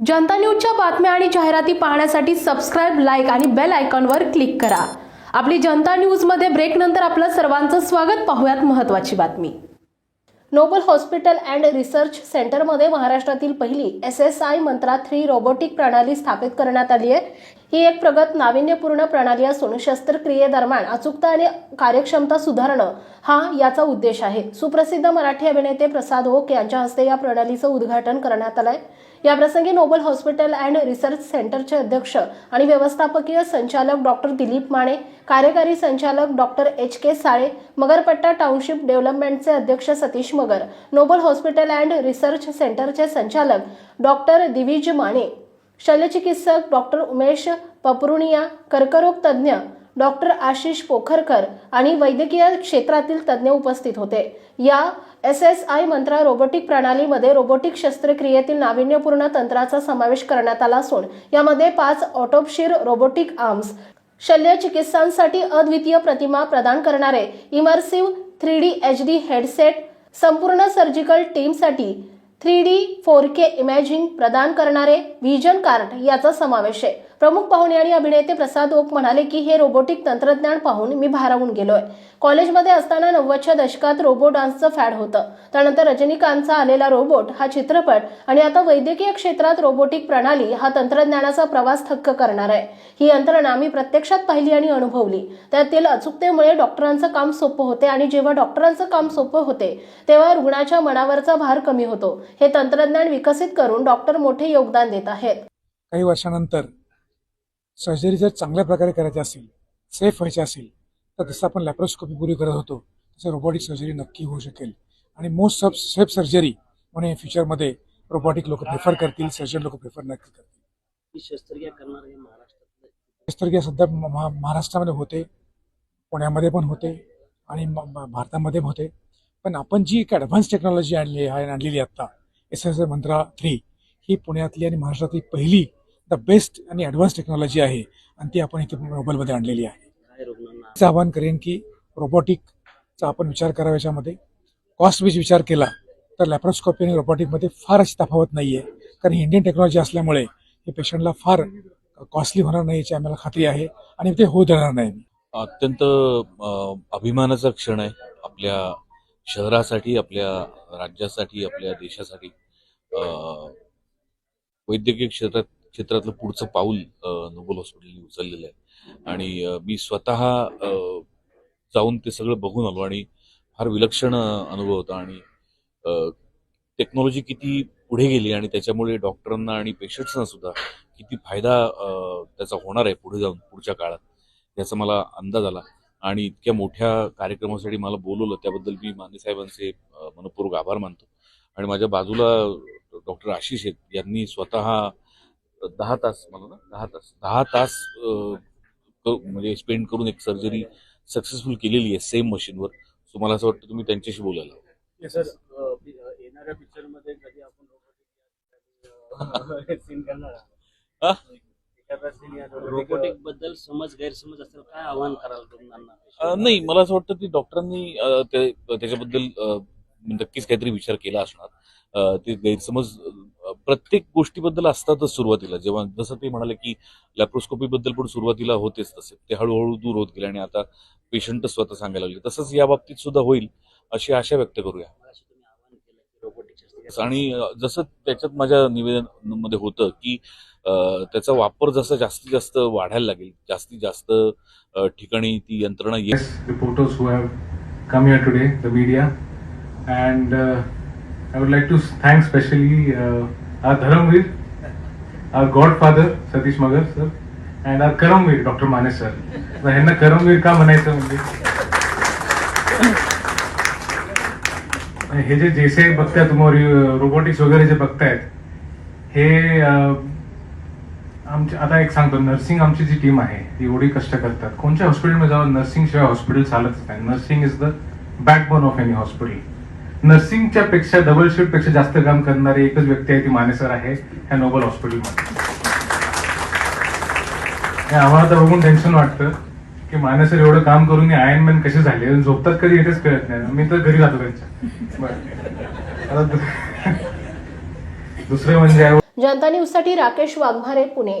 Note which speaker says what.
Speaker 1: जनता न्यूजच्या बातम्या आणि जाहिराती पाहण्यासाठी सबस्क्राईब लाईक आणि बेल आयकॉनवर क्लिक करा. आपली जनता न्यूजमध्ये ब्रेक नंतर आपलं सर्वांचं स्वागत. पाहूयात महत्त्वाची बातमी. नोबल हॉस्पिटल अँड रिसर्च सेंटरमध्ये महाराष्ट्रातील पहिली S S I Mantra three robotic प्रणाली स्थापित करण्यात आली आहे. ही एक प्रगत नाविन्यपूर्ण प्रणाली असून शस्त्रक्रियेदरम्यान अचूकता आणि कार्यक्षमता सुधारणं हा याचा उद्देश आहे. सुप्रसिद्ध मराठी अभिनेते प्रसाद ओक यांच्या हस्ते या प्रणालीचं उद्घाटन करण्यात आलंय. याप्रसंगी नोबल हॉस्पिटल अँड रिसर्च सेंटरचे अध्यक्ष आणि व्यवस्थापकीय संचालक डॉक्टर दिलीप माने कार्यकारी संचालक doctor H. K. Sale Magarpatta township डेव्हलपमेंटचे अध्यक्ष Satish Magar Noble hospital and research सेंटरचे संचालक डॉक्टर दिविज माने शल्यचिकित्सक डॉक्टर उमेश पपरुणिया कर्करोग तज्ज्ञ डॉक्टर आशिष पोखरकर आणि वैद्यकीय क्षेत्रातील तज्ज्ञ उपस्थित होते. या S S I Mantra robotic प्रणालीमध्ये रोबोटिक शस्त्रक्रियेतील नाविन्यपूर्ण तंत्राचा समावेश करण्यात आला असून यामध्ये पाच ऑटोपशीर रोबोटिक आर्म्स शल्यचिकित्सांसाठी अद्वितीय प्रतिमा प्रदान करणारे immersive three D H D headset संपूर्ण surgical टीमसाठी three D four K imaging प्रदान करणारे व्हिजन कार्ड याचा समावेश आहे. प्रमुख पाहुणे आणि अभिनेते प्रसाद ओक म्हणाले की हे रोबोटिक तंत्रज्ञान पाहून मी भारावून गेलोय. कॉलेजमध्ये असताना नव्वदच्या दशकात रोबो डान्सचं फॅड होतं. त्यानंतर रजनीकांतचा आलेला रोबोट हा चित्रपट आणि आता वैद्यकीय क्षेत्रात रोबोटिक प्रणाली हा तंत्रज्ञानाचा प्रवास थक्क करणार आहे. ही यंत्रणा मी प्रत्यक्षात पाहिली आणि अनुभवली. त्यातील अचूकतेमुळे डॉक्टरांचं काम सोपं होते आणि जेव्हा डॉक्टरांचं काम सोपं होते तेव्हा रुग्णाच्या मनावरचा भार कमी होतो. हे तंत्रज्ञान विकसित करून डॉक्टर मोठे योगदान देत आहेत.
Speaker 2: काही वर्षानंतर सर्जरी जर चांगल्या प्रकारे करायची असेल सेफ व्हायची असेल तर जसं आपण लॅप्रोस्कोपी पूर्वी करत होतो. तसं रोबोटिक सर्जरी नक्की होऊ शकेल. आणि मोस्ट सब सेफ सर्जरी म्हणून फ्युचरमध्ये रोबोटिक लोक प्रिफर करतील सर्जन लोक प्रिफर नक्की करतील.
Speaker 3: ही शस्त्रक्रिया करणार महाराष्ट्रातलं
Speaker 2: शस्त्रक्रिया सध्या महा महाराष्ट्रामध्ये होते पुण्यामध्ये पण होते आणि भारतामध्ये पण होते. पण आपण जी एक ॲडव्हान्स टेक्नॉलॉजी आणली आहे आणलेली आत्ता एस एस मंत्रा थ्री ही पुण्यातली आणि महाराष्ट्रातली पहिली द बेस्ट आणि ॲडव्हान्स टेक्नॉलॉजी आहे आणि ती आपण इथे मोबाईलमध्ये आणलेली आहे.
Speaker 3: काय
Speaker 2: आवाहन करेन की रोबोटिकचा आपण विचार करावा याच्यामध्ये. कॉस्ट बेस विचार केला तर लॅप्रोस्कोपी आणि रोबोटिकमध्ये फार अशी तफावत नाही आहे कारण इंडियन टेक्नॉलॉजी असल्यामुळे हे पेशंटला फार कॉस्टली होणार नाही याची आम्हाला खात्री आहे आणि ते होऊ देणार नाही.
Speaker 4: अत्यंत अभिमानाचा क्षण आहे आपल्या शहरासाठी आपल्या राज्यासाठी आपल्या देशासाठी. वैद्यकीय क्षेत्रात क्षेत्रातलं पुढचं पाऊल नोबल हॉस्पिटलने उचललेलं आहे. आणि मी स्वतः जाऊन ते सगळं बघून आलो आणि फार विलक्षण अनुभव होता. आणि टेक्नॉलॉजी किती पुढे गेली आणि त्याच्यामुळे डॉक्टरांना आणि पेशंट्सना सुद्धा किती फायदा त्याचा होणार आहे पुढे जाऊन पुढच्या काळात याचा मला अंदाज आला. आणि इतक्या मोठ्या कार्यक्रमासाठी मला बोलवलं त्याबद्दल मी माने साहेबांचे मनपूर्वक आभार मानतो. आणि माझ्या बाजूला डॉक्टर आशिष आहेत यांनी स्वतः दहा तास मला ना दहा तास. दहा तास म्हणजे स्पेंड करून एक सर्जरी सक्सेसफुल केलेली आहे सेम मशीनवर सो मला असं वाटतं तुम्ही त्यांच्याशी बोलायला.
Speaker 3: सर येणाऱ्या पिक्चरमध्ये कधी आपण सीन करणार
Speaker 4: हा?
Speaker 3: रोबोटिकबद्दल समज गैरसमज असेल काय आव्हान कराल
Speaker 4: नाही मला असं वाटतं की डॉक्टरांनी त्याच्याबद्दल नक्कीच काहीतरी विचार केला असणार. ते गैरसमज प्रत्येक गोष्टीबद्दल असतातच सुरुवातीला. जेव्हा जसं ते म्हणाले की लॅप्रोस्कोपी बद्दल पण सुरुवातीला होतेच तसे. ते हळूहळू दूर होत गेले आणि आता पेशंट स्वतः सांगायला लागले. तसंच या बाबतीत सुद्धा होईल अशी आशा व्यक्त करूया. आणि जसं त्याच्यात माझ्या निवेदनामध्ये होतं की त्याचा वापर जसा जास्तीत जास्त वाढायला लागेल जास्तीत जास्त ठिकाणी ती यंत्रणा येईल.
Speaker 5: Reporters reporters have come here today the media and I would like to thank specially uh, our Dharamvir, our godfather Satish Magar sir, and our Karamvir Dr. Mane sir. तर ह्यांना करमवीर का म्हणायचं म्हणजे हे जे जेसे बघताय तुम्ही रोबोटिक्स uh, वगैरे जे बघतायत हे uh, आमचे आमच्या आता एक सांगतो नर्सिंग आमची जी टीम आहे ती एवढी कष्ट करतात कोणत्या हॉस्पिटलमध्ये जाऊन नर्सिंग शिवाय हॉस्पिटल चालतच नाही nursing is the backbone of any hospital नर्सिंगच्या पेक्षा डबल शिफ्टपेक्षा जास्त काम करणारी एकच व्यक्ती आहे ती मानेसर आहे ह्या नोबल हॉस्पिटलमध्ये. आम्हाला तर बघून टेन्शन वाटतं की मानेसर एवढं काम करून आयर्नमॅन कसे झाले? झोपतात कधी येतेच कळत नाही. मी तर घरी जातो त्यांच्या. बरं. दुसरं म्हणजे
Speaker 1: जनता न्यूजसाठी राकेश वाघमारे पुणे.